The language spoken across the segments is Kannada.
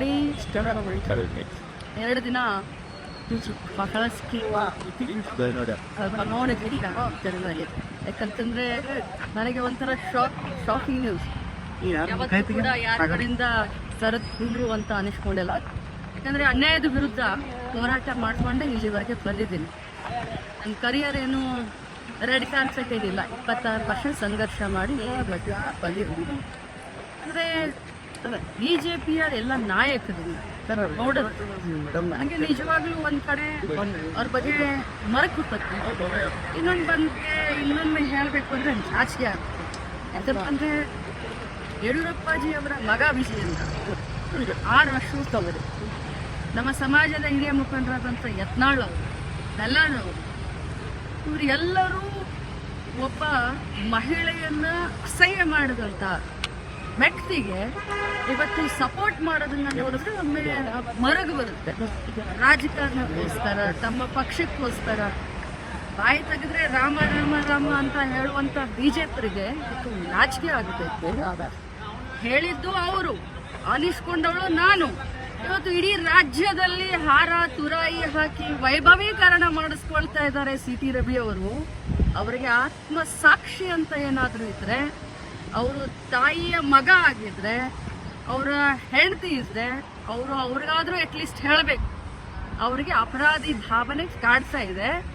ನೋಡಿ ಎರಡು ದಿನ ಬಹಳಷ್ಟು ಜನರಲ್ಲಿ ಯಾಕಂತಂದ್ರೆ ನನಗೆ ಒಂಥರ ಶಾಕ್ ಶಾಕಿಂಗ್ ನ್ಯೂಸ್ ಯಾವತ್ತೂ ಕೂಡ ಯಾರ ಕಡೆಯಿಂದ ಸರದ್ರು ಅಂತ ಅನಿಸ್ಕೊಂಡಿಲ್ಲ. ಯಾಕಂದ್ರೆ ಅನ್ಯಾಯದ ವಿರುದ್ಧ ಹೋರಾಟ ಮಾಡ್ಕೊಂಡೆ ಇಲ್ಲಿವರೆಗೆ ಬಂದಿದ್ದೀನಿ. ನನ್ನ ಕರಿಯರ್ ಏನು ರೆಡ್ ಕಾರ್ಪೆಟ್ ಏನಿಲ್ಲ. ಇಪ್ಪತ್ತಾರು ವರ್ಷ ಸಂಘರ್ಷ ಮಾಡಿ ಬಂದಿದ್ದೀನಿ. ಅಂದರೆ ಬಿ ಜೆ ಪಿಯ ಎಲ್ಲ ನಾಯಕರು. ನೋಡಿದ್ರು ನನಗೆ ನಿಜವಾಗ್ಲೂ ಒಂದ್ ಕಡೆ ಅವ್ರ ಬಗ್ಗೆ ಮರಕು ಇನ್ನೊಂದ್ ಇನ್ನೊಂದು ಬಂದ್ರೆ ಇನ್ನೊಮ್ಮೆ ಹೇಳಬೇಕು ಅಂದ್ರೆ ಜಾಸ್ತಿ ಆಗುತ್ತೆ ಯಾಕಂದ್ರೆ ಯಡಿಯೂರಪ್ಪಾಜಿ ಅವರ ಮಗ ವಿಜಯ ಆರು ವರ್ಷ ತವರು ನಮ್ಮ ಸಮಾಜದ ಹಿರಿಯ ಮುಖಂಡರಾದಂಥ ಯತ್ನಾಳ್ ಅವರು ಎಲ್ಲರೂ ಇವರು ಎಲ್ಲರೂ ಒಬ್ಬ ಮಹಿಳೆಯನ್ನ ಅಸಹ್ಯ ಮಾಡಿದಂಥ ವ್ಯಕ್ತಿಗೆ ಇವತ್ತು ಸಪೋರ್ಟ್ ಮಾಡೋದನ್ನ ನೋಡಿದ್ರೆ ಒಮ್ಮೆಲೆ ಮರಗು ಬರುತ್ತೆ. ರಾಜಕಾರಣಕ್ಕೋಸ್ಕರ, ತಮ್ಮ ಪಕ್ಷಕ್ಕೋಸ್ಕರ, ಬಾಯಿ ತೆಗೆದ್ರೆ ರಾಮ ರಾಮ ರಾಮ ಅಂತ ಹೇಳುವಂತ ಬಿಜೆಪಿಗೆ ರಾಜಕೀಯ ಆಗುತ್ತೆ. ಹೇಳಿದ್ದು ಅವರು ಅನಿಸ್ಕೊಂಡವಳು ನಾನು. ಇವತ್ತು ಇಡೀ ರಾಜ್ಯದಲ್ಲಿ ಹಾರ, ತುರಾಯಿ ಹಾಕಿ ವೈಭವೀಕರಣ ಮಾಡಿಸ್ಕೊಳ್ತಾ ಇದ್ದಾರೆ ಸಿ ಟಿ ರವಿ ಅವರು. ಅವರಿಗೆ ಆತ್ಮ ಸಾಕ್ಷಿ ಅಂತ ಏನಾದರೂ ಇದ್ರೆ ಅವರು ತಾಯಿಯ ಮಗ ಆಗಿದ್ರೆ, ಅವರ ಹೆಂಡತಿ ಇದ್ದರೆ ಅವರು ಅವ್ರಿಗಾದ್ರೂ ಅಟ್ಲೀಸ್ಟ್ ಹೇಳಬೇಕು. ಅವರಿಗೆ ಅಪರಾಧಿ ಭಾವನೆ ಕಾಡ್ತಾ ಇದೆ.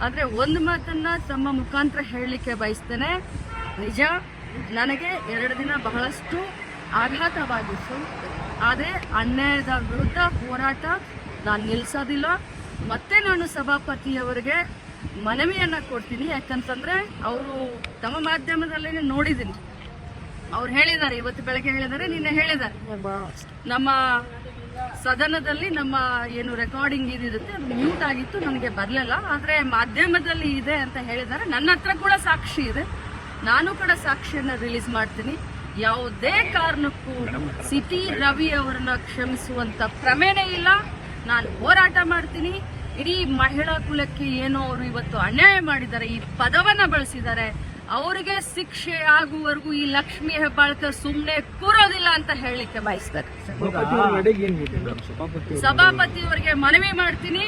ಆದರೆ ಒಂದು ಮಾತನ್ನು ತಮ್ಮ ಮುಖಾಂತರ ಹೇಳಲಿಕ್ಕೆ ಬಯಸ್ತೇನೆ. ನಿಜ, ನನಗೆ ಎರಡು ದಿನ ಬಹಳಷ್ಟು ಆಘಾತವಾಗಿತ್ತು. ಆದರೆ ಅನ್ಯಾಯದ ವಿರುದ್ಧ ಹೋರಾಟ ನಾನು ನಿಲ್ಲಿಸೋದಿಲ್ಲ ಮತ್ತೆ ನಾನು ಸಭಾಪತಿಯವರಿಗೆ ಮನವಿಯನ್ನು ಕೊಡ್ತೀನಿ, ಯಾಕಂತಂದರೆ ಅವರು ತಮ್ಮ ಮಾಧ್ಯಮದಲ್ಲೇ ನೋಡಿದ್ದೀನಿ. ಅವ್ರು ಹೇಳಿದ್ದಾರೆ, ಇವತ್ತು ಬೆಳಗ್ಗೆ ಹೇಳಿದ್ದಾರೆ, ನಿನ್ನೆ ಹೇಳಿದ್ದಾರೆ. ನಮ್ಮ ಸದನದಲ್ಲಿ ನಮ್ಮ ಏನು ರೆಕಾರ್ಡಿಂಗ್ ಇದಿರುತ್ತೆ ಅದು ಮ್ಯೂಟ್ ಆಗಿತ್ತು, ನನಗೆ ಬರಲಿಲ್ಲ. ಆದರೆ ಮಾಧ್ಯಮದಲ್ಲಿ ಇದೆ ಅಂತ ಹೇಳಿದ್ದಾರೆ. ನನ್ನ ಹತ್ರ ಕೂಡ ಸಾಕ್ಷಿ ಇದೆ. ನಾನು ಕೂಡ ಸಾಕ್ಷಿಯನ್ನು ರಿಲೀಸ್ ಮಾಡ್ತೀನಿ. ಯಾವುದೇ ಕಾರಣಕ್ಕೂ ಸಿಟಿ ರವಿ ಅವರನ್ನು ಕ್ಷಮಿಸುವಂಥ ಕ್ರಮೇಣ ಇಲ್ಲ. ನಾನು ಹೋರಾಟ ಮಾಡ್ತೀನಿ. ಇಡೀ ಮಹಿಳಾ ಕುಲಕ್ಕೆ ಏನೋ ಅವರು ಇವತ್ತು ಅನ್ಯಾಯ ಮಾಡಿದ್ದಾರೆ ಈ ಪದವನ್ನ ಬಳಸಿದ್ದಾರೆ. ಅವರಿಗೆ ಶಿಕ್ಷೆ ಆಗುವವರೆಗೂ ಈ ಲಕ್ಷ್ಮಿ ಹೆಬ್ಬಾಳ್ಕರ್ ಸುಮ್ಮನೆ ಕೂರೋದಿಲ್ಲ ಅಂತ ಹೇಳಲಿಕ್ಕೆ ಬಯಸ್ತಾರೆ. ಸಭಾಪತಿಯವರಿಗೆ ಮನವಿ ಮಾಡ್ತೀನಿ.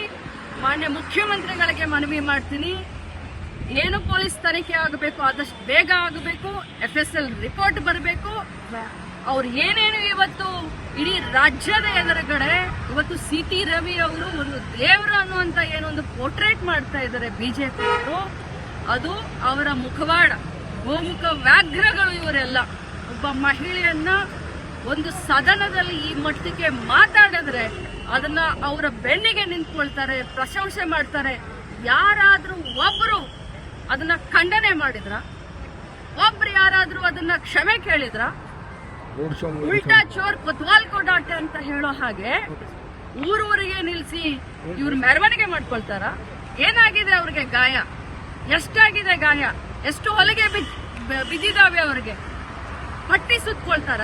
ಮಾನ್ಯ ಮುಖ್ಯಮಂತ್ರಿಗಳಿಗೆ ಮನವಿ ಮಾಡ್ತೀನಿ. ಏನು ಪೊಲೀಸ್ ತನಿಖೆ ಆಗಬೇಕು ಆದಷ್ಟು ಬೇಗ ಆಗಬೇಕು. ಎಫ್ ಎಸ್ ಎಲ್ ರಿಪೋರ್ಟ್ ಬರಬೇಕು. ಅವ್ರು ಏನೇನು ಇವತ್ತು ಇಡೀ ರಾಜ್ಯದ ಎದುರುಗಡೆ ಇವತ್ತು ಸಿ ಟಿ ರವಿ ಅವರು ಒಂದು ದೇವರು ಅನ್ನುವಂತ ಏನೊಂದು ಪೋರ್ಟ್ರೇಟ್ ಮಾಡ್ತಾ ಇದ್ದಾರೆ ಬಿಜೆಪಿ ಅವರು. ಅದು ಅವರ ಮುಖವಾಡ, ಗೋಮುಖ ವ್ಯಾಘ್ರಗಳು ಇವರೆಲ್ಲ. ಒಬ್ಬ ಮಹಿಳೆಯನ್ನ ಒಂದು ಸದನದಲ್ಲಿ ಈ ಮಟ್ಟಿಗೆ ಮಾತಾಡಿದ್ರೆ ಅದನ್ನ ಅವರ ಬೆನ್ನಿಗೆ ನಿಂತ್ಕೊಳ್ತಾರೆ, ಪ್ರಶಂಸೆ ಮಾಡ್ತಾರೆ. ಯಾರಾದ್ರೂ ಒಬ್ರು ಅದನ್ನ ಖಂಡನೆ ಮಾಡಿದ್ರ? ಒಬ್ರು ಯಾರಾದ್ರೂ ಅದನ್ನ ಕ್ಷಮೆ ಕೇಳಿದ್ರ? ಉಲ್ಟಾ ಚೋರ್ ಕೊತ್ವಾಲ್ ಕೊಡಾಟ ಅಂತ ಹೇಳೋ ಹಾಗೆ ಊರೂರಿಗೆ ನಿಲ್ಸಿ ಇವ್ರು ಮೆರವಣಿಗೆ ಮಾಡ್ಕೊಳ್ತಾರ? ಏನಾಗಿದೆ ಅವ್ರಿಗೆ ಗಾಯ? ಎಷ್ಟಾಗಿದೆ ಗಾಯ? ಎಷ್ಟು ಹೊಲಿಗೆ ಬಿದ್ದಿದಾವೆ ಅವ್ರಿಗೆ? ಪಟ್ಟಿ ಸುತ್ಕೊಳ್ತಾರ?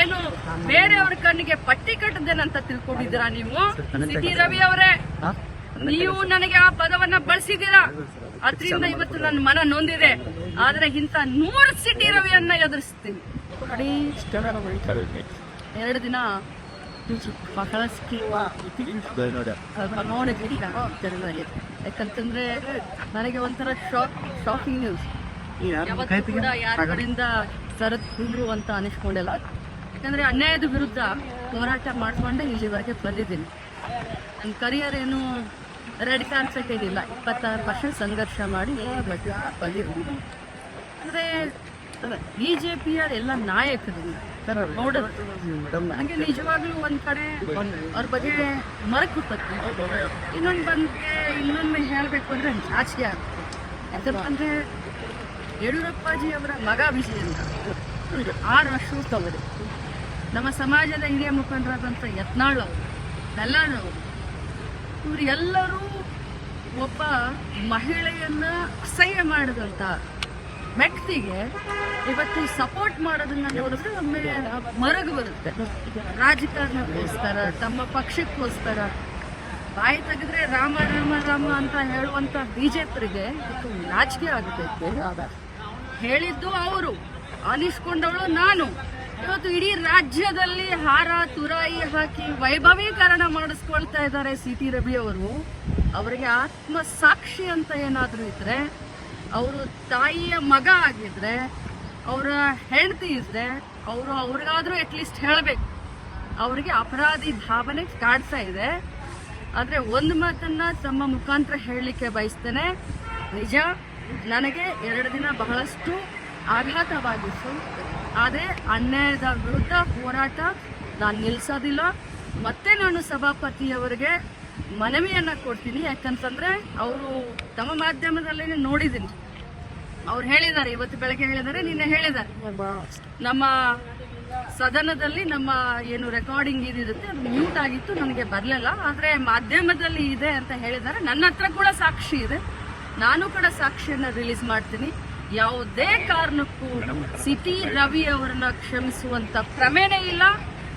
ಏನು ಬೇರೆಯವ್ರ ಕಣ್ಣಿಗೆ ಪಟ್ಟಿ ಕಟ್ಟದೇನಂತ ತಿಳ್ಕೊಂಡಿದ್ದೀರಾ ನೀವು? ಸಿಟಿ ರವಿ ಅವರೇ ನೀವು ನನಗೆ ಆ ಪದವನ್ನ ಬಳಸಿದ್ದೀರಾ? ಅದರಿಂದ ಇವತ್ತು ನನ್ನ ಮನ ನೊಂದಿದೆ. ಆದ್ರೆ ಇಂತ ನೂರು ಸಿಟಿ ರವಿಯನ್ನ ಎದುರಿಸ್ತೀನಿ. ನೋಡಿ ಎರಡು ದಿನ ಬಹಳಷ್ಟು ನೋಡಿದ್ವಿ ಯಾಕಂತಂದ್ರೆ ನನಗೆ ಒಂಥರ ಶಾಕ್ ಶಾಕಿಂಗ್ ನ್ಯೂಸ್ ಯಾವತ್ತೂ ಕೂಡ ಯಾರ ಕಡೆಯಿಂದ ಸರದ್ರು ಅಂತ ಅನಿಸ್ಕೊಂಡಿಲ್ಲ. ಯಾಕಂದ್ರೆ ಅನ್ಯಾಯದ ವಿರುದ್ಧ ಹೋರಾಟ ಮಾಡಿಕೊಂಡೆ ಇಲ್ಲಿವರೆಗೆ ಬಂದಿದ್ದೀನಿ. ನನ್ನ ಕರಿಯರ್ ಏನು ರೆಡ್ ಕಾನ್ಸೆಪ್ಟ್ ಏನಿಲ್ಲ. ಇಪ್ಪತ್ತಾರು ವರ್ಷ ಸಂಘರ್ಷ ಮಾಡಿ ಬಂದಿದ್ದೀನಿ. ಅಂದರೆ ಬಿ ಜೆ ಪಿಯ ಎಲ್ಲ ನಾಯಕರು ನಂಗೆ ನನಗೆ ನಿಜವಾಗ್ಲೂ ಒಂದ್ ಕಡೆ ಅವ್ರ ಬಗ್ಗೆ ಮರಕ್ಕೆ ಹುಟ್ಟತ್ತೆ ಇನ್ನೊಂದು ಬಂದ್ರೆ ಇನ್ನೊಮ್ಮೆ ಹೇಳ್ಬೇಕು ಅಂದ್ರೆ ನಾಚಿಕೆ ಆಗುತ್ತೆ. ಯಾಕಂದ್ರೆ ಯಡಿಯೂರಪ್ಪಾಜಿ ಅವರ ಮಗ ವಿಜಯ ಅಂತ ಆರು ವರ್ಷ ತವರು. ನಮ್ಮ ಸಮಾಜದ ಹಿರಿಯ ಮುಖಂಡರಾದಂಥ ಯತ್ನಾಳ್ ಅವರು ಎಲ್ಲರೂ ಅವರು ಎಲ್ಲರೂ ಒಬ್ಬ ಮಹಿಳೆಯನ್ನ ಅಸಹ್ಯ ಮಾಡಿದಂಥ ವ್ಯಕ್ತಿಗೆ ಇವತ್ತು ಸಪೋರ್ಟ್ ಮಾಡೋದನ್ನ ನೋಡಿದ್ರೆ ಒಮ್ಮೆ ಮರಗು ಬರುತ್ತೆ. ರಾಜಕಾರಣಕ್ಕೋಸ್ಕರ, ತಮ್ಮ ಪಕ್ಷಕ್ಕೋಸ್ಕರ. ಬಾಯಿ ತೆಗೆದ್ರೆ ರಾಮ ರಾಮ ರಾಮ ಅಂತ ಹೇಳುವಂತ ಬಿಜೆಪಿಗೆ ರಾಜಕೀಯ ಆಗುತ್ತೆ. ಹೇಳಿದ್ದು ಅವರು ಅನಿಸ್ಕೊಂಡವಳು ನಾನು. ಇವತ್ತು ಇಡೀ ರಾಜ್ಯದಲ್ಲಿ ಹಾರ, ತುರಾಯಿ ಹಾಕಿ ವೈಭವೀಕರಣ ಮಾಡಿಸ್ಕೊಳ್ತಾ ಇದ್ದಾರೆ ಸಿ ಟಿ ರವಿ ಅವರು. ಅವರಿಗೆ ಆತ್ಮ ಸಾಕ್ಷಿ ಅಂತ ಏನಾದರೂ ಇದ್ರೆ ಅವರು ತಾಯಿಯ ಮಗ ಆಗಿದ್ರೆ, ಅವರ ಹೆಂಡತಿ ಇದ್ರೆ, ಅವರು ಅವ್ರಿಗಾದ್ರೂ ಅಟ್ಲೀಸ್ಟ್ ಹೇಳಬೇಕು. ಅವರಿಗೆ ಅಪರಾಧಿ ಭಾವನೆ ಕಾಡ್ತಾ ಇದೆ. ಆದರೆ ಒಂದು ಮಾತನ್ನ ತಮ್ಮ ಮುಖಾಂತರ ಹೇಳಲಿಕ್ಕೆ ಬಯಸ್ತೇನೆ. ನಿಜ, ನನಗೆ ಎರಡು ದಿನ ಬಹಳಷ್ಟು ಆಘಾತವಾಗಿತ್ತು. ಆದರೆ ಅನ್ಯಾಯದ ವಿರುದ್ಧ ಹೋರಾಟ ನಾನು ನಿಲ್ಲಿಸೋದಿಲ್ಲ ಮತ್ತೆ ನಾನು ಸಭಾಪತಿಯವರಿಗೆ ಮನವಿಯನ್ನು ಕೊಡ್ತೀನಿ, ಯಾಕಂತಂದರೆ ಅವರು ತಮ್ಮ ಮಾಧ್ಯಮದಲ್ಲೇ ನೋಡಿದ್ದೀನಿ. ಅವ್ರು ಹೇಳಿದ್ದಾರೆ, ಇವತ್ತು ಬೆಳಗ್ಗೆ ಹೇಳಿದ್ದಾರೆ, ನಿನ್ನೆ ಹೇಳಿದ್ದಾರೆ. ನಮ್ಮ ಸದನದಲ್ಲಿ ನಮ್ಮ ಏನು ರೆಕಾರ್ಡಿಂಗ್ ಇದಿರುತ್ತೆ, ಅದು ಮ್ಯೂಟ್ ಆಗಿತ್ತು, ನನಗೆ ಬರಲಿಲ್ಲ. ಆದರೆ ಮಾಧ್ಯಮದಲ್ಲಿ ಇದೆ ಅಂತ ಹೇಳಿದ್ದಾರೆ. ನನ್ನ ಹತ್ರ ಕೂಡ ಸಾಕ್ಷಿ ಇದೆ. ನಾನು ಕೂಡ ಸಾಕ್ಷಿಯನ್ನು ರಿಲೀಸ್ ಮಾಡ್ತೀನಿ. ಯಾವುದೇ ಕಾರಣಕ್ಕೂ ಸಿಟಿ ರವಿ ಅವರನ್ನ ಕ್ಷಮಿಸುವಂತ ಪ್ರಮೇಯನೇ ಇಲ್ಲ.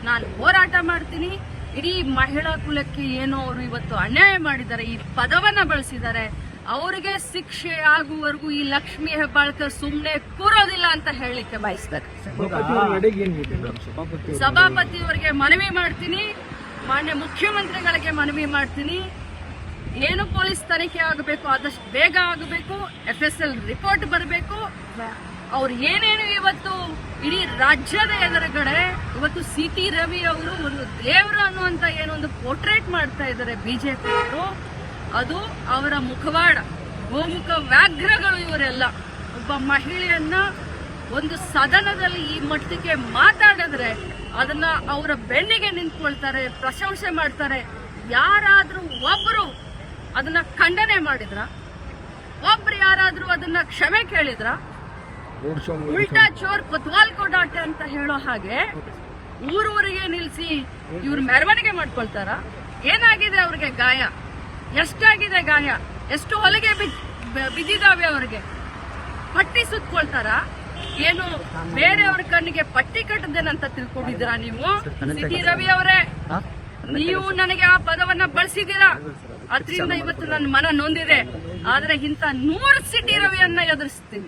ನಾನು ಹೋರಾಟ ಮಾಡ್ತೀನಿ. ಇಡೀ ಮಹಿಳಾ ಕುಲಕ್ಕೆ ಏನೋ ಅವರು ಇವತ್ತು ಅನ್ಯಾಯ ಮಾಡಿದ್ದಾರೆ ಈ ಪದವನ್ನ ಬಳಸಿದ್ದಾರೆ. ಅವರಿಗೆ ಶಿಕ್ಷೆ ಆಗುವವರೆಗೂ ಈ ಲಕ್ಷ್ಮಿ ಹೆಬ್ಬಾಳ್ಕರ್ ಸುಮ್ಮನೆ ಕೂರೋದಿಲ್ಲ ಅಂತ ಹೇಳಲಿಕ್ಕೆ ಬಯಸ್ತಾರೆ. ಸಭಾಪತಿಯವರಿಗೆ ಮನವಿ ಮಾಡ್ತೀನಿ. ಮಾನ್ಯ ಮುಖ್ಯಮಂತ್ರಿಗಳಿಗೆ ಮನವಿ ಮಾಡ್ತೀನಿ. ಏನು ಪೊಲೀಸ್ ತನಿಖೆ ಆಗಬೇಕು ಆದಷ್ಟು ಬೇಗ ಆಗಬೇಕು. ಎಫ್ ಎಸ್ ಎಲ್ ರಿಪೋರ್ಟ್ ಬರಬೇಕು. ಅವ್ರು ಏನೇನು ಇವತ್ತು ಇಡೀ ರಾಜ್ಯದ ಎದುರುಗಡೆ ಇವತ್ತು ಸಿ ಟಿ ರವಿ ಅವರು ಒಂದು ದೇವರು ಅನ್ನುವಂತ ಏನೊಂದು ಪೋರ್ಟ್ರೇಟ್ ಮಾಡ್ತಾ ಇದ್ದಾರೆ ಬಿಜೆಪಿ ಅವರು. ಅದು ಅವರ ಮುಖವಾಡ, ಗೋಮುಖ ವ್ಯಾಘ್ರಗಳು ಇವರೆಲ್ಲ. ಒಬ್ಬ ಮಹಿಳೆಯನ್ನ ಒಂದು ಸದನದಲ್ಲಿ ಈ ಮಟ್ಟಕ್ಕೆ ಮಾತಾಡಿದ್ರೆ ಅದನ್ನ ಅವರ ಬೆನ್ನಿಗೆ ನಿಂತ್ಕೊಳ್ತಾರೆ, ಪ್ರಶಂಸೆ ಮಾಡ್ತಾರೆ. ಯಾರಾದರೂ ಒಬ್ಬರು ಅದನ್ನ ಖಂಡನೆ ಮಾಡಿದ್ರ? ಒಬ್ರು ಯಾರಾದರೂ ಅದನ್ನ ಕ್ಷಮೆ ಕೇಳಿದ್ರ? ಉಲ್ಟಾ ಚೋರ್ ಕೊತ್ವಾಲ್ ಕೊಡಾಟೆ ಅಂತ ಹೇಳೋ ಹಾಗೆ ಊರೂರಿಗೆ ನಿಲ್ಸಿ ಇವ್ರು ಮೆರವಣಿಗೆ ಮಾಡ್ಕೊಳ್ತಾರ? ಏನಾಗಿದೆ ಅವ್ರಿಗೆ ಗಾಯ? ಎಷ್ಟಾಗಿದೆ ಗಾಯ? ಎಷ್ಟು ಹೊಲಿಗೆ ಬಿದ್ದಿದಾವೆ ಅವ್ರಿಗೆ? ಪಟ್ಟಿ ಸುತ್ಕೊಳ್ತಾರ? ಏನು ಬೇರೆಯವ್ರ ಕಣ್ಣಿಗೆ ಪಟ್ಟಿ ಕಟ್ಟದೇನಂತ ತಿಳ್ಕೊಂಡಿದ್ದೀರಾ ನೀವು? ಸಿಟಿ ರವಿ ಅವರೇ. ನೀವು ನನಗೆ ಆ ಪದವನ್ನ ಬಳಸಿದ್ದೀರಾ? ಅದರಿಂದ ಇವತ್ತು ನನ್ನ ಮನ ನೊಂದಿದೆ. ಆದ್ರೆ ಇಂತ ನೂರು ಸಿಟಿ ರವಿಯನ್ನ ಎದುರಿಸ್ತೀನಿ.